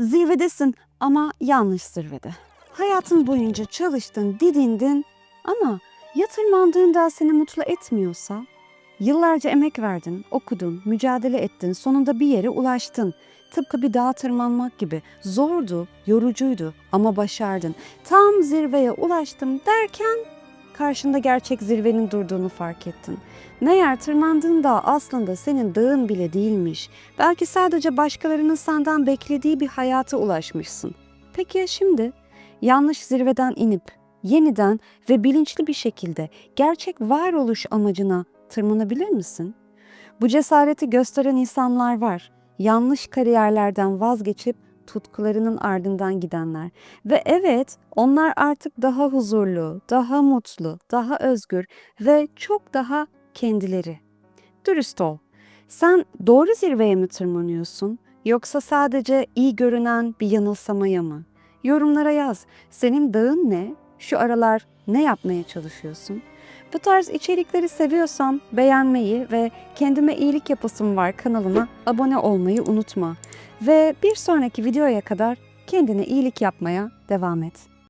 Zirvedesin ama yanlış zirvede. Hayatın boyunca çalıştın, didindin ama ya tırmandığında seni mutlu etmiyorsa? Yıllarca emek verdin, okudun, mücadele ettin, sonunda bir yere ulaştın. Tıpkı bir dağa tırmanmak gibi. Zordu, yorucuydu ama başardın. Tam zirveye ulaştım derken karşında gerçek zirvenin durduğunu fark ettin. Meğer tırmandığın dağ aslında senin dağın bile değilmiş. Belki sadece başkalarının senden beklediği bir hayata ulaşmışsın. Peki ya şimdi? Yanlış zirveden inip yeniden ve bilinçli bir şekilde gerçek varoluş amacına tırmanabilir misin? Bu cesareti gösteren insanlar var. Yanlış kariyerlerden vazgeçip tutkularının ardından gidenler. Ve evet, onlar artık daha huzurlu, daha mutlu, daha özgür ve çok daha kendileri. Dürüst ol. Sen doğru zirveye mi tırmanıyorsun yoksa sadece iyi görünen bir yanılsamaya mı? Yorumlara yaz. Senin dağın ne? Şu aralar ne yapmaya çalışıyorsun? Bu tarz içerikleri seviyorsan beğenmeyi ve kendime iyilik yapasım var kanalıma abone olmayı unutma. Ve bir sonraki videoya kadar kendine iyilik yapmaya devam et.